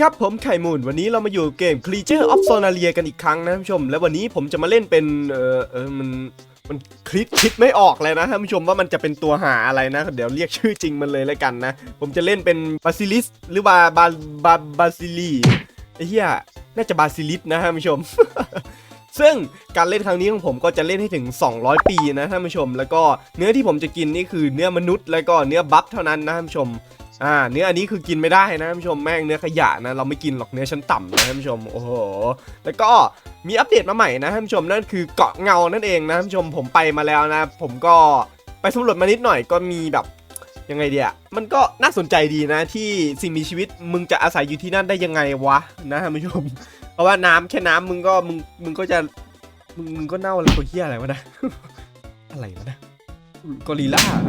ครับผมไข่มูลวันนี้เรามาอยู่เกม Creature of Sonaria กันอีกครั้งนะท่านผู้ชม และวันนี้ผมจะมาเล่นเป็นเออเออมันมันคิดคิดไม่ออกเลยนะท่านผู้ชมว่ามันจะเป็นตัวหาอะไรนะ เดี๋ยวเรียกชื่อจริงมันเลยแล้วกันนะ ผมจะเล่นเป็นบาซิลิสหรือบาบาบาบาซิลีไอ้เหี้ยน่าจะบาซิลิสนะท่านผู้ชม ซึ่งการเล่นครั้งนี้ของผมก็จะเล่นให้ถึง 200 ปีนะท่านผู้ชม แล้วก็เนื้อที่ผมจะกินนี่คือเนื้อมนุษย์แล้วก็เนื้อบัฟเท่านั้นนะท่านผู้ชม อ่าเนื้ออันนี้คือกินไม่ได้นะท่านผู้ชมแม่งเนื้อขยะนะเราไม่กินหรอกเนื้อชั้นต่ำนะท่านผู้ชมโอ้โหแล้วก็มีอัปเดตมาใหม่นะท่านผู้ชมนั่นคือเกาะเงานั่นเองนะท่านผู้ชมผมไปมาแล้วนะ ผมก็ไปสำรวจมานิดหน่อยก็มีแบบยังไงเดียมันก็น่าสนใจดีนะที่สิ่งมีชีวิตมึงจะอาศัยอยู่ที่นั่นได้ยังไงวะนะท่านผู้ชม เพราะว่าน้ำแค่น้ำมึงก็มึงมึงก็จะมึงมึงก็เน่าแล้วตัวเหี้ยอะไรวะนะอะไรวะนะกอริลล่าอะ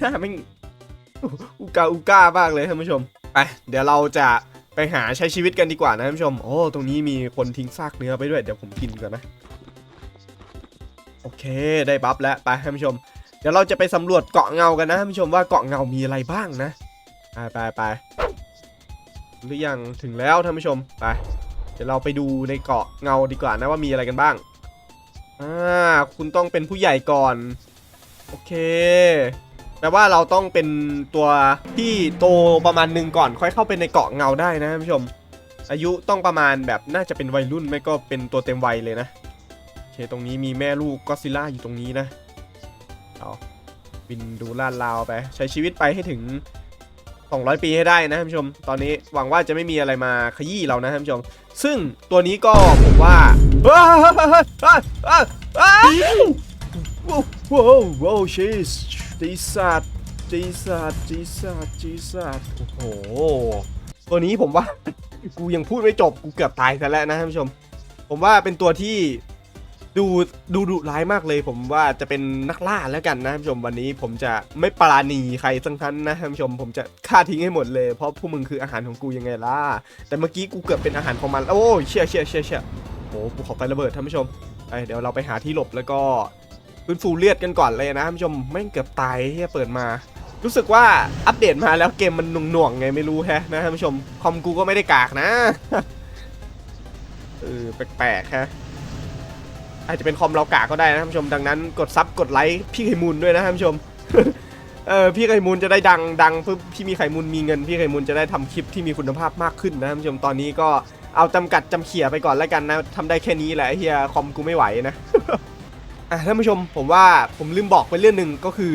หน้าแม่ง อุกาอุก้ามากเลยท่านผู้ชมไปเดี๋ยวเราจะไปหาใช้ชีวิตกันดีกว่านะท่านผู้ชมโอ้ตรงนี้มีคนทิ้งซากเนื้อไปด้วยเดี๋ยวผมกินก่อนนะโอเคได้บัฟแล้วไปท่านผู้ชม เดี๋ยวเราจะไปสำรวจเกาะเงากันนะท่านผู้ชมว่าเกาะเงามีอะไรบ้างนะไปไปไปหรือยังถึงแล้วท่านผู้ชมไปเดี๋ยวเราไปดูในเกาะเงาดีกว่านะว่ามีอะไรกันบ้างอ่าคุณต้องเป็นผู้ใหญ่ก่อน โอเค แปลว่าเราต้องเป็นตัวที่โตประมาณหนึ่งก่อน ค่อยเข้าไปในเกาะเงาได้นะท่านผู้ชม อายุต้องประมาณแบบน่าจะเป็นวัยรุ่นไม่ก็เป็นตัวเต็มวัยเลยนะโอเคตรงนี้มีแม่ลูกก็ซิล่าอยู่ตรงนี้นะเอาบินดูลาดลาวไป ใช้ชีวิตไปให้ถึง 200 ปีให้ได้นะท่านผู้ชม ตอนนี้หวังว่าจะไม่มีอะไรมาขยี้เรานะท่านผู้ชม ซึ่งตัวนี้ก็ผมว่าว้าวว้าวว้าวว้าวว้าวว้าวชีส จีสัตจีสัตจีสัตจีสัตโอ้โห ตัวนี้ผมว่า กูยังพูดไม่จบ กูเกือบตายซะแล้วนะท่านผู้ชม ผมว่าเป็นตัวที่ดูดูดุร้ายมากเลย ผมว่าจะเป็นนักล่าแล้วกันนะท่านผู้ชมวันนี้ ผมจะไม่ปราณีใครสักท่านนะท่านผู้ชมผมจะฆ่าทิ้งให้หมดเลยเพราะพวกมึงคืออาหารของกูยังไงล่ะแต่เมื่อกี้กูเกือบเป็นอาหารของมันโอ้ยเชี่ยเชี่ยเชี่ยเชี่ยโอ้กูขอไประเบิดท่านผู้ชมไปเดี๋ยวเราไปหาที่หลบแล้วก็ ฟื้นฟูเลือดกันก่อนเลยนะท่านผู้ชมแม่งเกือบตายที่เปิดมา รู้สึกว่าอัปเดตมาแล้วเกมมันหน่วงๆไงไม่รู้แฮะนะท่านผู้ชมคอมกูก็ไม่ได้กากนะเออแปลกๆฮะอาจจะเป็นคอมเรากากก็ได้นะท่านผู้ชมดังนั้นกดซับกดไลค์พี่ไข่มูลด้วยนะท่านผู้ชมเออพี่ไข่มูลจะได้ดังดังปุ๊บพี่มีไข่มูลมีเงินพี่ไข่มูลจะได้ทำคลิปที่มีคุณภาพมากขึ้นนะท่านผู้ชมตอนนี้ก็เอาจำกัดจำเขี่ยไปก่อนแล้วกันนะทำได้แค่นี้แหละเฮียคอมกูไม่ไหวนะ อะท่านผู้ชมผมว่าผมลืมบอกไปเรื่องหนึ่งก็คือ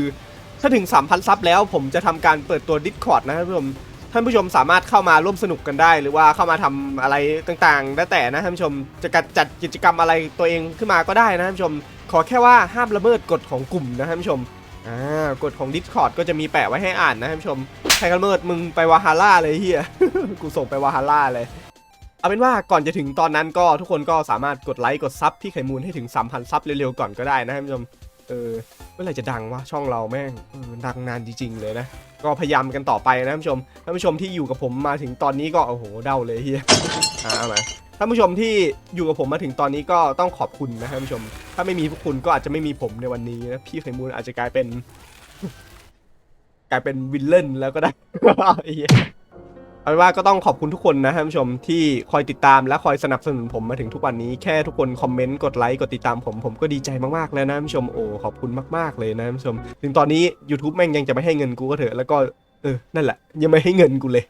ถ้าถึง 3,000 ซับแล้วผมจะทำการเปิดตัว Discord นะท่านผู้ชมท่านผู้ชมสามารถเข้ามาร่วมสนุกกันได้ หรือว่าเข้ามาทำอะไรต่างๆแล้วแต่นะท่านผู้ชมจะจัดจัดกิจกรรมอะไรตัวเองขึ้นมาก็ได้นะท่านผู้ชม ขอแค่ว่าห้ามละเมิดกฎของกลุ่มนะท่านผู้ชมอ่ากฎของ Discord ก็จะมีแปะไว้ให้อ่านนะท่านผู้ชมใครละเมิดมึงไปวาฮาร่าเลยเฮีย กูส่งไปวาฮาร่าเลย เอาเป็นว่าก่อนจะถึงตอนนั้นก็ทุกคนก็สามารถกดไลค์กดซับพี่ไข่มูลให้ถึง 3,000 ซับเร็วๆก่อนก็ได้นะท่านผู้ชมเออเมื่อไหร่จะดังวะช่องเราแม่งออดังนานจริงๆเลยนะ ก็พยายามกันต่อไปนะท่านผู้ชมท่านผู้ชมที่อยู่กับผมมาถึงตอนนี้ก็โอ้โหเดาเลยเฮียอ่ามาท่านผู้ชมที่อยู่กับผมมาถึงตอนนี้ก็ต้องขอบคุณนะท่านผู้ชม ถ้าไม่มีพวกคุณก็อาจจะไม่มีผมในวันนี้นะพี่ไข่มูลอาจจะกลายเป็น กลายเป็นวิลเลนแล้วก็ได้ เอาเป็นว่าก็ต้องขอบคุณทุกคนนะท่านผู้ชมที่คอยติดตามและคอยสนับสนุนผมมาถึงทุกวันนี้แค่ทุกคนคอมเมนต์กดไลค์กดติดตามผมผมก็ดีใจมากๆแล้วนะท่านผู้ชมโอ้ขอบคุณมากๆเลยนะท่านผู้ชม ถึงตอนนี้ YouTube แม่งยังจะไม่ให้เงินกูก็เถอะแล้วก็เออนั่นแหละ ยังไม่ให้เงินกูเลย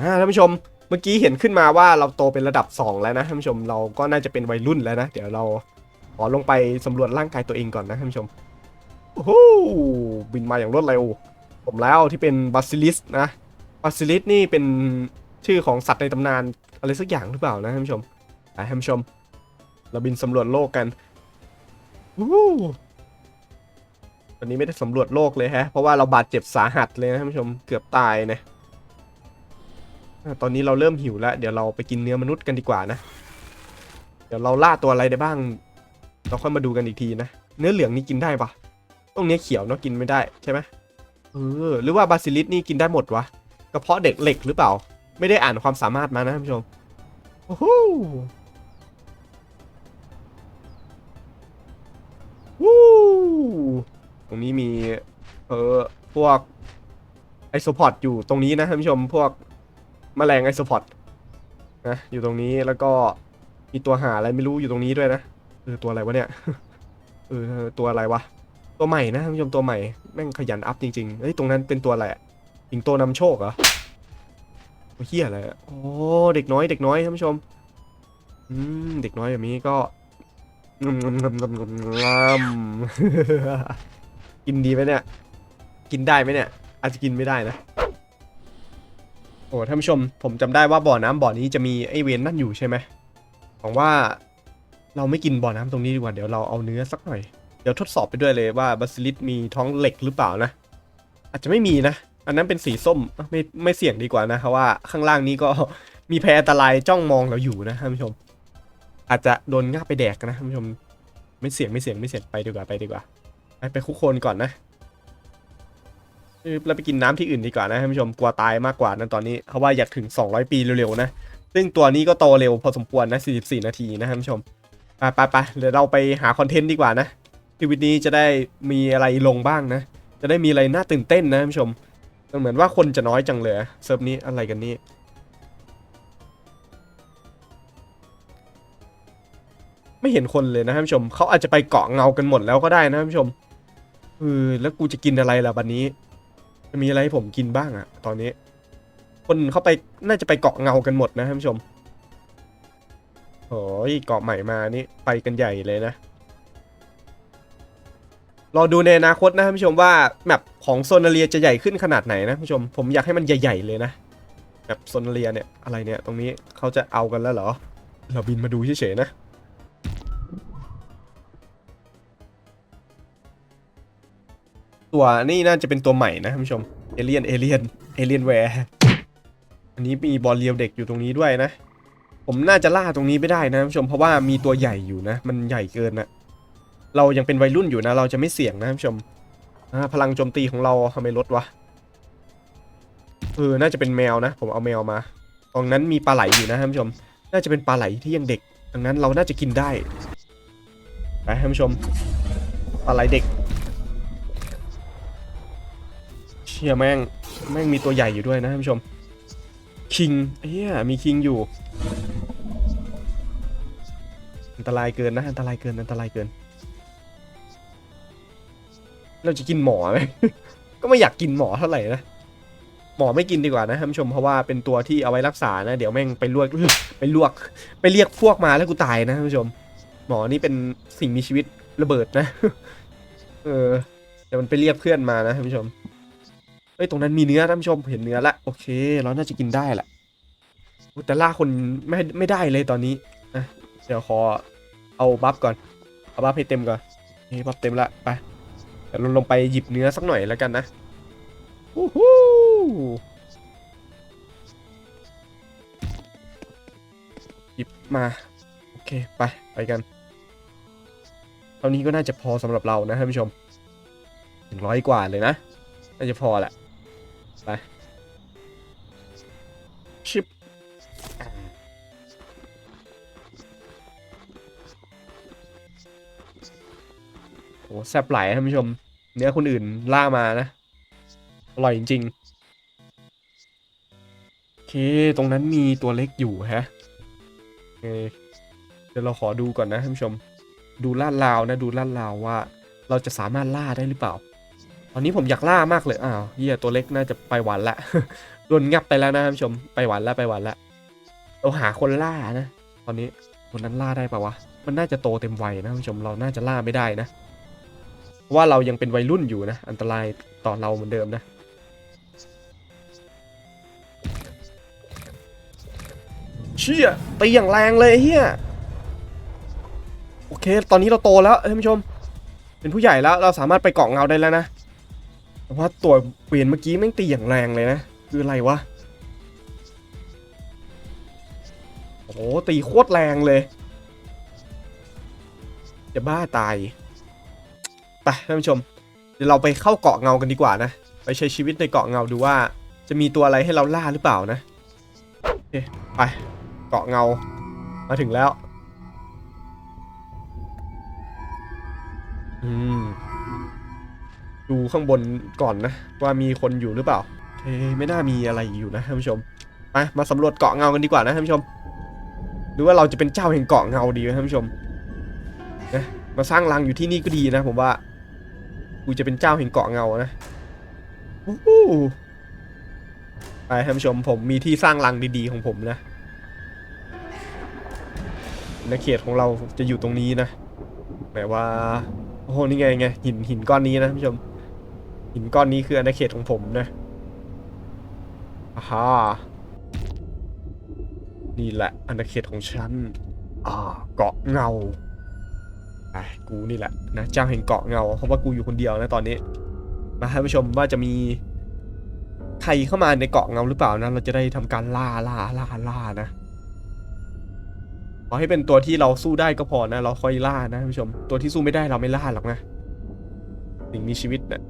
อ่าท่านผู้ชมเมื่อกี้เห็นขึ้นมาว่าเราโตเป็นระดับ 2 แล้วนะท่านผู้ชมเราก็น่าจะเป็นวัยรุ่นแล้วนะเดี๋ยวเราขอลงไปสำรวจร่างกายตัวเองก่อนนะท่านผู้ชมโอ้โหบินมาอย่างรวดเร็วผมแล้วที่เป็นบาซิลิสนะ บาซิลิสนี่เป็นชื่อของสัตว์ในตำนานอะไรสักอย่างหรือเปล่านะท่านผู้ชมไปท่านผู้ชม เราบินสำรวจโลกกันวู้วันนี้ไม่ได้สำรวจโลกเลยฮะ เพราะว่าเราบาดเจ็บสาหัสเลยนะท่านผู้ชม เกือบตายนะ ตอนนี้เราเริ่มหิวแล้ว เดี๋ยวเราไปกินเนื้อมนุษย์กันดีกว่านะ เดี๋ยวเราล่าตัวอะไรได้บ้าง เราค่อยมาดูกันอีกทีนะ เนื้อเหลืองนี่กินได้ปะตรงเนี้ยเขียวเนาะกินไม่ได้ใช่ไหมเออ หรือว่าบาซิลิสนี่กินได้หมดวะ กระเพาะเด็กเหล็กหรือเปล่า ไม่ได้อ่านความสามารถมานะท่านผู้ชมโอ้โหวู้ตรงนี้มีเออพวกไอโซพอดอยู่ตรงนี้นะท่านผู้ชมพวกแมลงไอโซพอดนะอยู่ตรงนี้แล้วก็มีตัวหาอะไรไม่รู้อยู่ตรงนี้ด้วยนะเออตัวอะไรวะเนี่ยเออตัวอะไรวะตัวใหม่นะท่านผู้ชมตัวใหม่แม่งขยันอัพจริงๆเฮ้ยตรงนั้นเป็นตัวอะไรอะ สิงโตนำโชคเหรอเฮียอะไรโอ้เด็กน้อยเด็กน้อยท่านผู้ชมอืมเด็กน้อยแบบนี้ก็งำงำงำงำงำงำกินดีไหมเนี่ย กินได้ไหมเนี่ย อาจจะกินไม่ได้นะ โอ้ท่านผู้ชม ผมจำได้ว่าบ่อน้ำบ่อนี้จะมีไอเวนนั่นอยู่ใช่ไหมหวังว่าเราไม่กินบ่อน้ำตรงนี้ดีกว่าเดี๋ยวเราเอาเนื้อสักหน่อย เดี๋ยวทดสอบไปด้วยเลยว่าบาซิลิสมีท้องเหล็กหรือเปล่านะ อาจจะไม่มีนะ อันนั้นเป็นสีส้มไม่ไม่เสี่ยงดีกว่านะเพราะว่าข้างล่างนี้ก็มีแพรอันตรายจ้องมองเราอยู่นะท่านผู้ชม อาจจะโดนง่าไปแดกนะท่านผู้ชม ไม่เสี่ยงไม่เสี่ยงไม่เสี่ยงไปดีกว่าไปดีกว่า ไปไปคุกคนก่อนนะเราไปกินน้ำที่อื่นดีกว่านะท่านผู้ชมกลัวตายมากกว่านั้นตอนนี้เพราะว่าอยากถึง 200 ปีเร็วๆนะซึ่งตัวนี้ก็โตเร็วพอสมควรนะ 44 นาทีนะท่านผู้ชมไปไปไปเดี๋ยวเราไปหาคอนเทนต์ดีกว่านะชีวิตนี้จะได้มีอะไรลงบ้างนะ จะได้มีอะไรน่าตื่นเต้นนะท่านผู้ชม เหมือนว่าคนจะน้อยจังเลยเซิร์ฟนี้อะไรกันนี่ไม่เห็นคนเลยนะท่านผู้ชมเขาอาจจะไปเกาะเงากันหมดแล้วก็ได้นะท่านผู้ชมเออแล้วกูจะกินอะไรล่ะวันนี้ จะมีอะไรให้ผมกินบ้างอะตอนนี้ คนเข้าไปน่าจะไปเกาะเงากันหมดนะท่านผู้ชมโอ้ยเกาะใหม่มานี่ไปกันใหญ่เลยนะ รอดูในอนาคตนะท่านผู้ชมว่าแมปของโซนาเรียจะใหญ่ขึ้นขนาดไหนนะท่านผู้ชม ผมอยากให้มันใหญ่ ๆ เลยนะแมปโซนาเรียเนี่ยอะไรเนี่ยตรงนี้เขาจะเอากันแล้วเหรอ เราบินมาดูเฉยๆนะตัวนี่น่าจะเป็นตัวใหม่นะท่านผู้ชมเอเลียนเอเลียนเอเลียนแวร์อันนี้มีบอลเลียวเด็กอยู่ตรงนี้ด้วยนะ ผมน่าจะล่าตรงนี้ไม่ได้นะท่านผู้ชมเพราะว่ามีตัวใหญ่อยู่นะ มันใหญ่เกินนะ เรายังเป็นวัยรุ่นอยู่นะ เราจะไม่เสี่ยงนะท่านผู้ชมพลังโจมตีของเราทำไมลดวะเออน่าจะเป็นแมวนะ ผมเอาแมวมา ตรงนั้นมีปลาไหลอยู่นะท่านผู้ชม น่าจะเป็นปลาไหลที่ยังเด็ก ดังนั้นเราน่าจะกินได้ไปท่านผู้ชม ปลาไหลเด็ก เชี่ยแม่ง แม่งมีตัวใหญ่อยู่ด้วยนะท่านผู้ชม คิงเฮียมีคิงอยู่ อันตรายเกินนะ อันตรายเกิน อันตรายเกิน เราจะกินหมอไหม ก็ไม่อยากกินหมอเท่าไหร่นะ หมอไม่กินดีกว่านะท่านผู้ชมเพราะว่าเป็นตัวที่เอาไว้รักษานะ เดี๋ยวแม่งไปลวกไปลวก ไปเรียกพวกมาแล้วกูตายนะท่านผู้ชม หมอนี่เป็นสิ่งมีชีวิตระเบิดนะ เออเดี๋ยวมันไปเรียกเพื่อนมานะท่านผู้ชมเอ้ยตรงนั้นมีเนื้อท่านผู้ชมเห็นเนื้อละโอเค เราน่าจะกินได้แหละแต่ล่าคนไม่ไม่ได้เลยตอนนี้นะเดี๋ยวขอเอาบัฟก่อนเอาบัฟให้เต็มก่อนนี่บัฟเต็มละไป เดี๋ยวเราลงไปหยิบเนื้อสักหน่อยแล้วกันนะวู้ฮู้หยิบมา โอเค ไป ไปกันเท่านี้ก็น่าจะพอสำหรับเรานะท่านผู้ชมถึงร้อยกว่าเลยนะ น่าจะพอแหละ ไป ชิปโอ้แซ่บไหลายท่านผู้ชม เนื้อคนอื่นล่ามานะ อร่อยจริงๆโอเค ตรงนั้นมีตัวเล็กอยู่ฮะเเดี๋ยวเราขอดูก่อนนะท่านผู้ชม ดูลาดาวนะ ดูลาดาวว่า เราจะสามารถล่าได้หรือเปล่า ตอนนี้ผมอยากล่ามากเลย อ้าวเฮียตัวเล็กน่าจะไปหวันละโดนงับไปแล้วนะท่านผู้ชม ไปหวันละไปหวันละ เราหาคนล่านะ ตอนนี้คนนั้นล่าได้ปะวะ มันน่าจะโตเต็มวัยนะท่านผู้ชม เราน่าจะล่าไม่ได้นะ เพราะว่าเรายังเป็นวัยรุ่นอยู่นะ อันตรายต่อเราเหมือนเดิมนะ เชี่ยตีอย่างแรงเลยเฮียโอเค ตอนนี้เราโตแล้วท่านผู้ชม เป็นผู้ใหญ่แล้วเราสามารถไปเกาะเงาได้แล้วนะแต่ว่าตัวเปลี่ยนเมื่อกี้แม่งตีอย่างแรงเลยนะ คืออะไรวะโอ้ตีโคตรแรงเลย จะบ้าตาย ไปท่านผู้ชม เดี๋ยวเราไปเข้าเกาะเงากันดีกว่านะ ไปใช้ชีวิตในเกาะเงาดูว่า จะมีตัวอะไรให้เราล่าหรือเปล่านะโอเคไปเกาะเงามาถึงแล้ว อืม ดูข้างบนก่อนนะ ว่ามีคนอยู่หรือเปล่าโอเคไม่น่ามีอะไรอยู่นะท่านผู้ชมไปมาสำรวจเกาะเงากันดีกว่านะท่านผู้ชมรือว่าเราจะเป็นเจ้าแห่งเกาะเงาดีไหมท่านผู้ชมนะมาสร้างรังอยู่ที่นี่ก็ดีนะผมว่า กูจะเป็นเจ้าแห่งเกาะเงานะไปท่านผู้ชมผมมีที่สร้างรังดีๆของผมนะในเขตของเราจะอยู่ตรงนี้นะแต่ว่าโอ้โหนี่ไงไงหินหินก้อนนี้นะท่านผู้ชม หินก้อนนี้คืออาณาเขตของผมนะอาฮานี่แหละอาณาเขตของฉันอ่าเกาะเงา กูนี่แหละนะเจ้าแห่งเกาะเงาเพราะว่ากูอยู่คนเดียวนะตอนนี้นะท่านผู้ชมว่าจะมีใครเข้ามาในเกาะเงาหรือเปล่านะเราจะได้ทำการล่าล่าล่าล่านะขอให้เป็นตัวที่เราสู้ได้ก็พอนะเราค่อยล่านะผู้ชม ตัวที่สู้ไม่ได้เราไม่ล่าหรอกนะสิ่งมีชีวิตเนะ่ย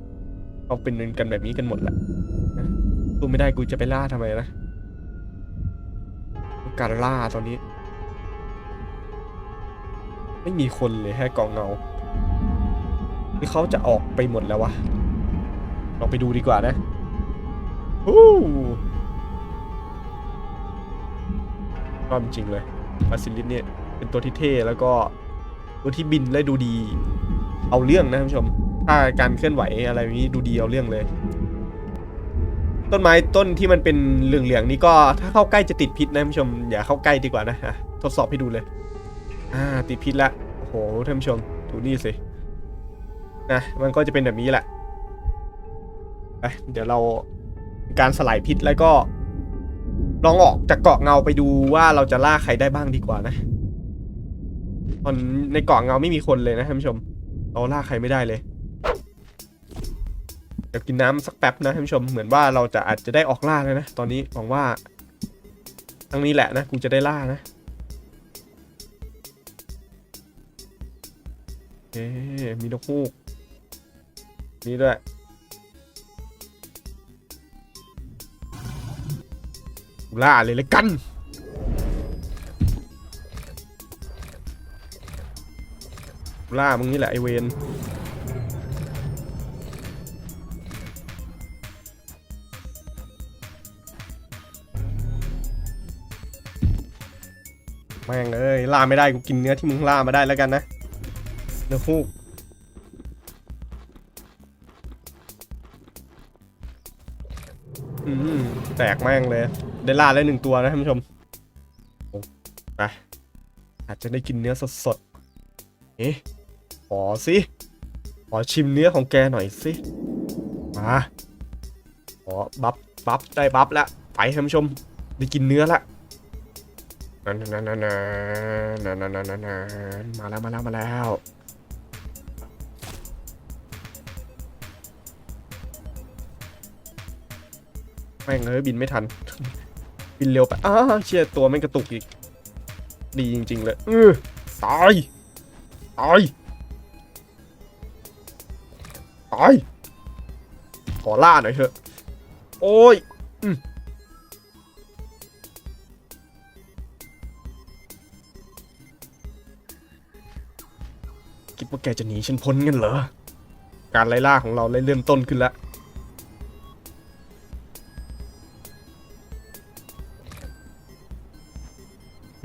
เขาเป็นกันแบบนี้กันหมดแหละนะสู้ไม่ได้กูจะไปล่าทำไมนะการล่าตอนนี้ ไม่มีคนเลยแค่กองเงาหรือเขาจะออกไปหมดแล้ววะลองไปดูดีกว่านะฮู้ชอบจริงเลยมาซิลิสเนี่ยเป็นตัวที่เท่แล้วก็ตัวที่บินและดูดี เอาเรื่องนะท่านผู้ชม ถ้าการเคลื่อนไหวอะไรนี้ดูดีเอาเรื่องเลย ต้นไม้ต้นที่มันเป็นเหลืองๆนี้ก็ถ้าเข้าใกล้จะติดพิษนะท่านผู้ชมอย่าเข้าใกล้ดีกว่านะอะทดสอบให้ดูเลย อ่าติดพิษละโอ้โหท่านผู้ชมดูนี่สินะมันก็จะเป็นแบบนี้แหละไปเดี๋ยวเราการสลายพิษแล้วก็ลองออกจากเกาะเงาไปดูว่าเราจะล่าใครได้บ้างดีกว่านะตอนในเกาะเงาไม่มีคนเลยนะท่านผู้ชม เราล่าใครไม่ได้เลยเดี๋ยวกินน้ำสักแป๊บนะท่านผู้ชมเหมือนว่าเราจะอาจจะได้ออกล่าแล้วนะ ตอนนี้หวังว่าทางนี้แหละนะกูจะได้ล่านะ เอ๊มีนกฮูกนี่ด้วย ล่าเลยเลยกัน ล่ามึงนี่แหละไอเวนแม่งเอ้ยล่าไม่ได้กูกินเนื้อที่มึงล่ามาได้แล้วกันนะ เดือฮูกอืมแตกมากเลย ได้ล่าได้หนึ่งตัวนะท่านผู้ชมไปอาจจะได้กินเนื้อสดๆ เอ๊ะ ขอสิ ขอชิมเนื้อของแกหน่อยสิ มา ขอบัฟบัฟได้บัฟแล้วไปท่านผู้ชม ได้กินเนื้อละนั่นนั่นนั่นนั่นนั่นนั่นมาแล้วมาแล้วมาแล้ว แม่งเอ้ยบินไม่ทัน บินเร็วไปอ้าเชียตัวไม่งกระตุกอีก ดีจริง ๆ เลยเออตายตายตายขอล่าหน่อยเถอะ โอ้ยคิดว่าแกจะหนีฉันพ้นกันเหรอ การไล่ล่าของเราได้เริ่มต้นขึ้นแล้ว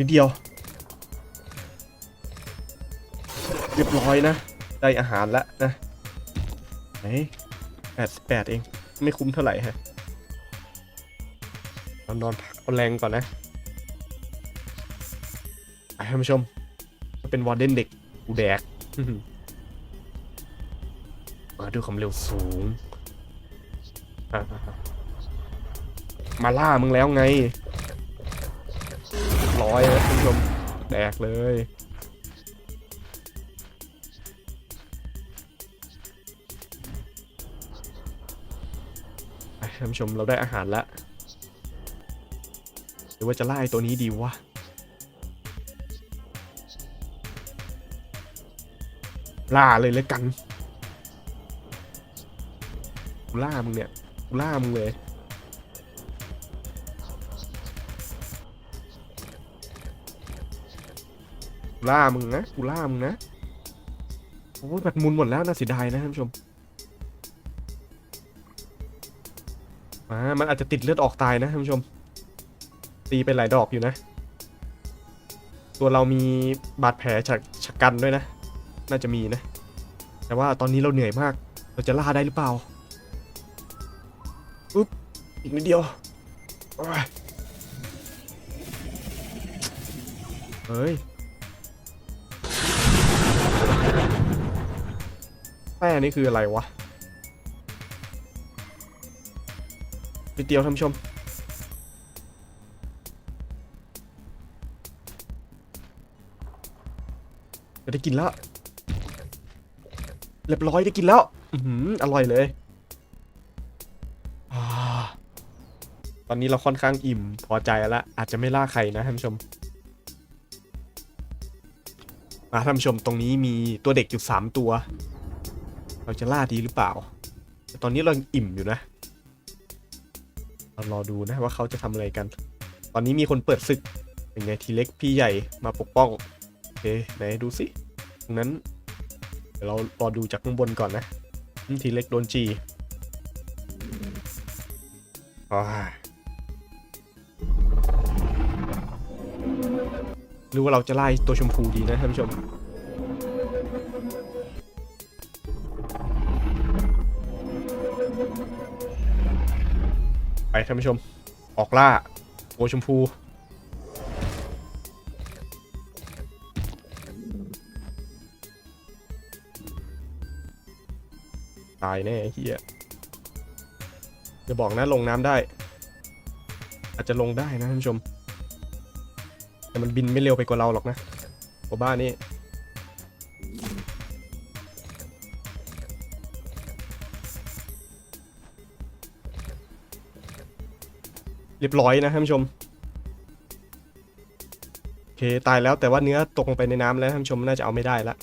นิดเดียว เรียบร้อยนะ ได้อาหารแล้วนะไหนแปดแปดเอง ไม่คุ้มเท่าไหร่ฮะเอานอนพักเอาแรงก่อนนะไปท่านผู้ชมเป็นวอร์เดนเด็กกูแดกมาด้วยความเร็วสูง มาล่ามึงแล้วไง ร้อยนะคุณผู้ชมแดกเลยท่านผู้ชมเราได้อาหารแล้วหรือว่าจะไล่ตัวนี้ดีวะล่าเลยเลยกันกูล่ามึงเนี่ยกูล่ามึงเลย ล่ามึงนะกูล่ามึงนะโอ้ยแบตมุนหมดแล้วน่าเสียดายนะท่านผู้ชมอ่ามันอาจจะติดเลือดออกตายนะท่านผู้ชม ตีไปหลายดอกอยู่นะ ตัวเรามีบาดแผลจากชะกันด้วยนะ น่าจะมีนะ แต่ว่าตอนนี้เราเหนื่อยมาก เราจะล่าได้หรือเปล่าอุ๊บอีกนิดเดียวเฮ้ย ป้นี่คืออะไรวะนิดเดียวท่านผู้ชม จะได้กินแล้ว เรียบร้อยได้กินแล้ว อืออร่อยเลยอตอนนี้เราค่อนข้างอิ่มพอใจแล้ว อาจจะไม่ล่าใครนะท่านผู้ชมมาท่านผู้ชมตรงนี้มีตัวเด็กอยู่ 3 ตัว เราจะล่าดีหรือเปล่า แต่ตอนนี้เราอิ่มอยู่นะ เรารอดูนะว่าเขาจะทำอะไรกัน ตอนนี้มีคนเปิดศึกเป็นไงทีเล็กพี่ใหญ่มาปกป้องโอเคไหนดูสิตรงนั้นเดี๋ยวเรารอดูจากข้างบนก่อนนะทีเล็กโดนจีหรือว่าเราจะไล่ตัวชมพูดีนะท่านผู้ชม ท่านผู้ชม ออกล่าตัวชมพู ตายแน่เฮียจะบอกนะลงน้ำได้ อาจจะลงได้นะท่านผู้ชม แต่มันบินไม่เร็วไปกว่าเราหรอกนะโอบ้านี่ เรียบร้อยนะท่านผู้ชมโอเคตายแล้วแต่ว่าเนื้อตกลงไปในน้ำแล้วท่านผู้ชมน่าจะเอาไม่ได้ละ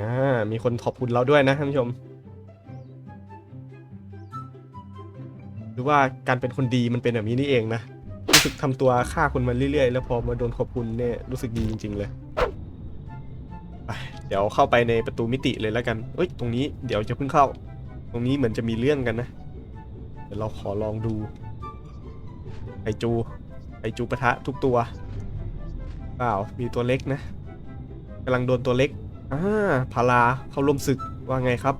อ่ามีคนขอบคุณเราด้วยนะท่านผู้ชม หรือว่าการเป็นคนดีมันเป็นแบบนี้นี่เองนะรู้สึกทำตัวฆ่าคนมาเรื่อยๆ แล้วพอมาโดนขอบคุณเนี่ยรู้สึกดีจริง ๆ เลยเดี๋ยวเข้าไปในประตูมิติเลยแล้วกัน เอ้ย ตรงนี้เดี๋ยวจะเพิ่งเข้า ตรงนี้เหมือนจะมีเรื่องกันนะ เดี๋ยวเราขอลองดู ไอจู ไอจูปะทะทุกตัวเปล่ามีตัวเล็กนะกำลังโดนตัวเล็กอ่าพาราเขาร่วมศึกว่าไงครับ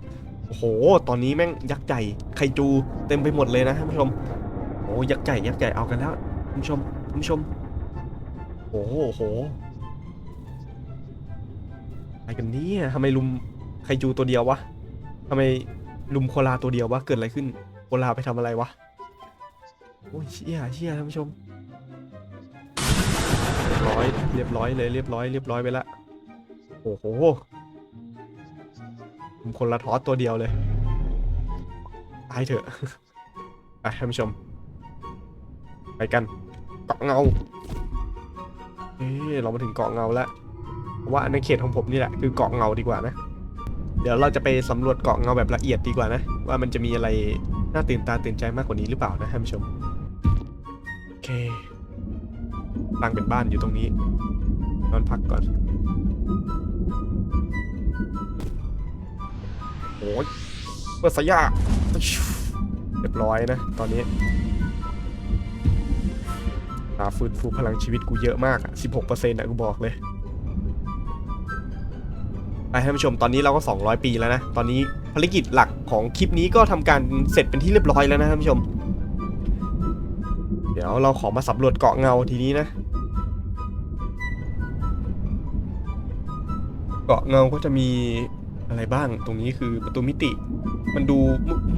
โอ้โห ตอนนี้แม่งยักษ์ใหญ่ไคจูเต็มไปหมดเลยนะท่านผู้ชมโอ้ยักษ์ใหญ่ยักษ์ใหญ่เอากันแล้วท่านผู้ชมท่านผู้ชมโอ้โหโอ้โหอะไรกันเนี่ยทำไมลุมไคจูตัวเดียววะทำไมลุมโคลาตัวเดียววะเกิดอะไรขึ้นโคลาไปทำอะไรวะ โอ้ยเชี่ยเชี่ยท่านผู้ชมเรียบร้อยเรียบร้อยเลยเรียบร้อยเรียบร้อยไปละโอ้โหผมคนละทอสตัวเดียวเลยตายเถอะไปท่านผู้ชม ไปกันเกาะเงาเอ๊ะเรามาถึงเกาะเงาแล้วว่าในเขตของผมนี่แหละคือเกาะเงาดีกว่านะ เดี๋ยวเราจะไปสำรวจเกาะเงาแบบละเอียดดีกว่านะ ว่ามันจะมีอะไรน่าตื่นตาตื่นใจมากกว่านี้หรือเปล่านะท่านผู้ชม เคตั้งเป็นบ้านอยู่ตรงนี้ นอนพักก่อน โอ้ยเปิดสายาเรียบร้อยนะ ตอนนี้อาฟื้นฟูพลังชีวิตกูเยอะมากอะ16%อะกูบอกเลย ไปท่านผู้ชมตอนนี้เราก็ 200 ปีแล้วนะ ตอนนี้ภารกิจหลักของคลิปนี้ก็ทำการเสร็จเป็นที่เรียบร้อยแล้วนะท่านผู้ชม ดี๋ยวเราขอมาสำรวจเกาะเงาทีนี้นะ เกาะเงาก็จะมีอะไรบ้างตรงนี้คือประตูมิติ มันดู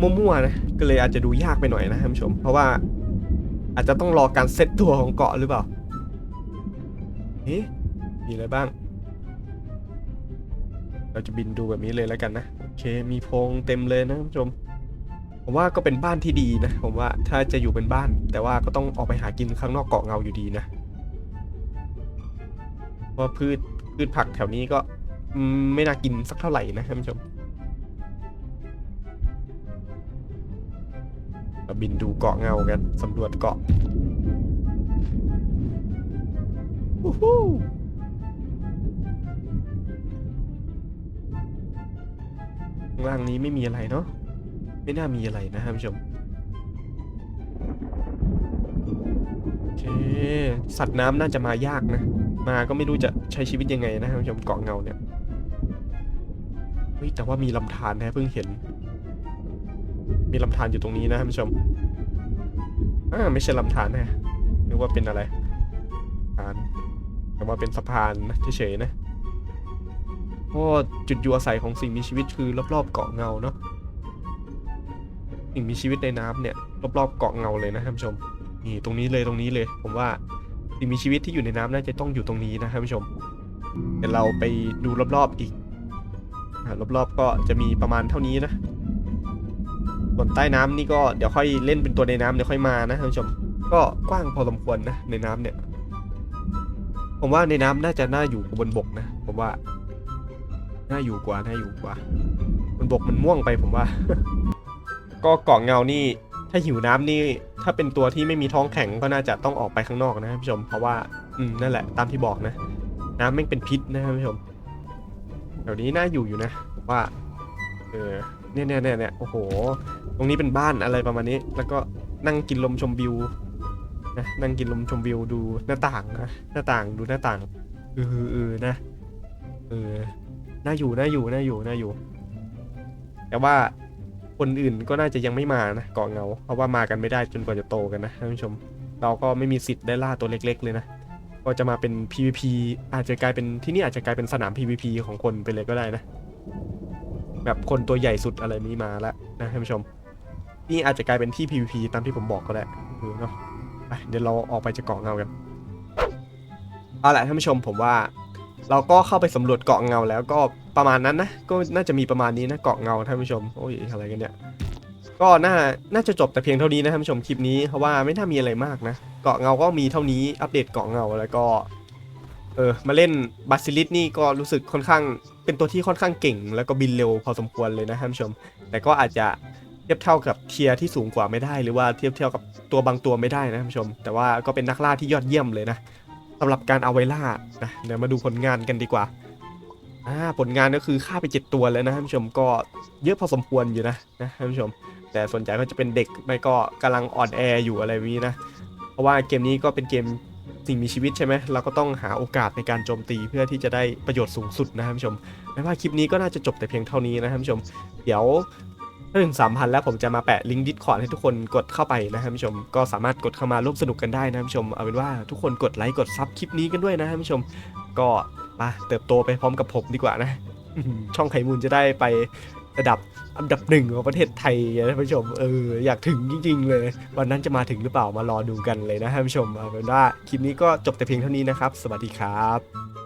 มั่วๆนะก็เลยอาจจะดูยากไปหน่อยนะท่านผู้ชม เพราะว่าอาจจะต้องรอการเซตตัวของเกาะหรือเปล่าเอ๊ะมีอะไรบ้าง เราจะบินดูแบบนี้เลยแล้วกันนะ โอเค มีโพงเต็มเลยนะท่านผู้ชม ผมว่าก็เป็นบ้านที่ดีนะ ผมว่าถ้าจะอยู่เป็นบ้าน แต่ว่าก็ต้องออกไปหากินข้างนอกเกาะเงาอยู่ดีนะเพราะว่าพืชพืชผักแถวนี้ก็ไม่น่ากินสักเท่าไหร่นะท่านผู้ชมบินดูเกาะเงากันสำรวจเกาะข้างล่างนี้ไม่มีอะไรเนาะ ไม่น่ามีอะไรนะท่านผู้ชมเคสัตว์น้ำน่าจะมายากนะ มาก็ไม่รู้จะใช้ชีวิตยังไงนะท่านผู้ชมเกาะเงาเนี่ยเฮ้ยแต่ว่ามีลำธารนะเพิ่งเห็น มีลำธารอยู่ตรงนี้นะท่านผู้ชมอ่าไม่ใช่ลำธารนะนึกว่าเป็นอะไรธารแต่ว่าเป็นสะพานนะเฉยๆนะเพราะจุดอยู่อาศัยของสิ่งมีชีวิตคือรอบๆเกาะเงาเนาะ สิ่งมีชีวิตในน้ำเนี่ยรอบๆเกาะเงาเลยนะท่านผู้ชมนี่ตรงนี้เลยตรงนี้เลย ผมว่าสิ่งมีชีวิตที่อยู่ในน้ำน่าจะต้องอยู่ตรงนี้นะท่านผู้ชมเดี๋ยวเราไปดูรอบๆอีกรอบๆก็จะมีประมาณเท่านี้นะส่วนใต้น้ำนี่ก็เดี๋ยวค่อยเล่นเป็นตัวในน้ำเดี๋ยวค่อยมานะท่านผู้ชม ก็กว้างพอสมควรนะในน้ำเนี่ย ผมว่าในน้ำน่าจะน่าอยู่กว่าบนบกนะผมว่าน่าอยู่กว่าน่าอยู่กว่าบนบกมันม่วงไปผมว่า ก็เกาะเงานี่ถ้าหิวน้ำนี่ถ้าเป็นตัวที่ไม่มีท้องแข็งก็น่าจะต้องออกไปข้างนอกนะท่านผู้ชม เพราะว่าอืมนั่นแหละตามที่บอกนะ น้ำแม่งเป็นพิษนะท่านผู้ชมแถวนี้น่าอยู่อยู่นะว่าเออเนี่ยเนี่ยเนี่ยเนี่ยโอ้โห ตรงนี้เป็นบ้านอะไรประมาณนี้ แล้วก็นั่งกินลมชมวิวนะนั่งกินลมชมวิวดูหน้าต่างนะหน้าต่างดูหน้าต่างเออเออนะเออน่าอยู่น่าอยู่น่าอยู่น่าอยู่ แต่ว่า คนอื่นก็น่าจะยังไม่มานะเกาะเงา เพราะว่ามากันไม่ได้จนกว่าจะโตกันนะท่านผู้ชม เราก็ไม่มีสิทธิ์ได้ล่าตัวเล็ก ๆ เลยนะก็จะมาเป็น PVP อาจจะกลายเป็นที่นี่อาจจะกลายเป็นสนาม PVP ของคนไปเลยก็ได้นะ แบบคนตัวใหญ่สุดอะไรนี้มาแล้วนะท่านผู้ชม นี่อาจจะกลายเป็นที่ PVP ตามที่ผมบอกก็ได้เออเนาะเดี๋ยวเราออกไปจากเกาะเงากันเอาละท่านผู้ชมผมว่า เราก็เข้าไปสำรวจเกาะเงาแล้วก็ ประมาณนั้นนะ ก็น่าจะมีประมาณนี้นะเกาะเงาท่านผู้ชม โอ้ยอะไรกันเนี่ย ก็น่า น่าจะจบแต่เพียงเท่านี้นะท่านผู้ชมคลิปนี้ เพราะว่าไม่น่ามีอะไรมากนะ เกาะเงาก็มีเท่านี้ อัปเดตเกาะเงาแล้วก็ เออ มาเล่นบาซิลิสนี่ก็รู้สึกค่อนข้าง เป็นตัวที่ค่อนข้างเก่ง แล้วก็บินเร็วพอสมควรเลยนะท่านผู้ชม แต่ก็อาจจะเทียบเท่ากับเทียร์ที่สูงกว่าไม่ได้ หรือว่าเทียบเท่ากับตัวบางตัวไม่ได้นะท่านผู้ชม แต่ว่าก็เป็นนักล่าที่ยอดเยี่ยมเลยนะสำหรับการเอาไว้ล่านะ เดี๋ยวมาดูผลงานกันดีกว่า อ่าผลงานก็คือฆ่าไปเจ็ดตัวแล้วนะท่านผู้ชมก็เยอะพอสมควรอยู่นะนะท่านผู้ชม แต่ส่วนใหญ่ก็จะเป็นเด็กไม่ก็กำลังอ่อนแออยู่อะไรแบบนี้นะ เพราะว่าเกมนี้ก็เป็นเกมสิ่งมีชีวิตใช่ไหมเราก็ต้องหาโอกาสในการโจมตีเพื่อที่จะได้ประโยชน์สูงสุดนะท่านผู้ชมไม่ว่าคลิปนี้ก็น่าจะจบแต่เพียงเท่านี้นะท่านผู้ชม เดี๋ยวถ้าถึงสามพันแล้วผมจะมาแปะลิงก์ดิสคอร์ดให้ทุกคนกดเข้าไปนะท่านผู้ชม ก็สามารถกดเข้ามาร่วมสนุกกันได้นะท่านผู้ชมเอาเป็นว่าทุกคนกดไลค์กดซับคลิปนี้กันด้วยนะท่านผู้ชม ก็ มาเติบโตไปพร้อมกับผมดีกว่านะ ช่องไข่มูลจะได้ไประดับอันดับหนึ่งของประเทศไทยนะท่านผู้ชมเอออยากถึงจริง ๆ เลย วันนั้นจะมาถึงหรือเปล่ามารอดูกันเลยนะท่านผู้ชมเอาเป็นว่าคลิปนี้ก็จบแต่เพียงเท่านี้นะครับ สวัสดีครับ